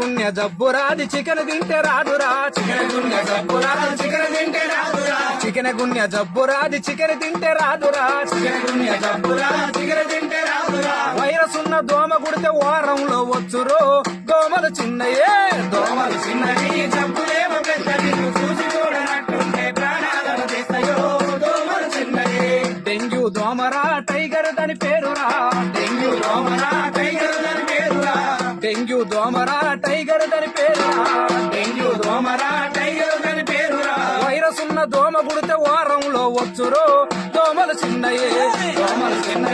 గుండె జబ్బు రాది చికెన్ తింటే రాదురా. చికెన్ గుండె జబ్బు రాదు చికెన్ తింటే రాదురా. చికెన్ గుండె జబ్బు రాది చికెన్ తింటే రాదురా. చికెన్ గుండె జబ్బు రా చికెన్ తింటే రాదురా. వైరస్ ఉన్న దోమ కుడితే వారంలో వచ్చురు. దోమలు చిన్నయే దోమలు చిన్నవి. జబ్బులేమో పెద్దది చూసి చూడనట్టుంటే ప్రాణాలను తీస్తాయో. దోమలు చిన్నయే. డెంగ్యూ దోమరా టైగర్ దాని పేరురా. డెంగ్యూ దోమరా టైగర్ దాని డెంగ్యూ దోమరా టైగర్ కనిపేరురా వైరస్ ఉన్న దోమ గుడితే వారంలో వచ్చురో. దోమలు చిన్నయే దోమలు చిన్న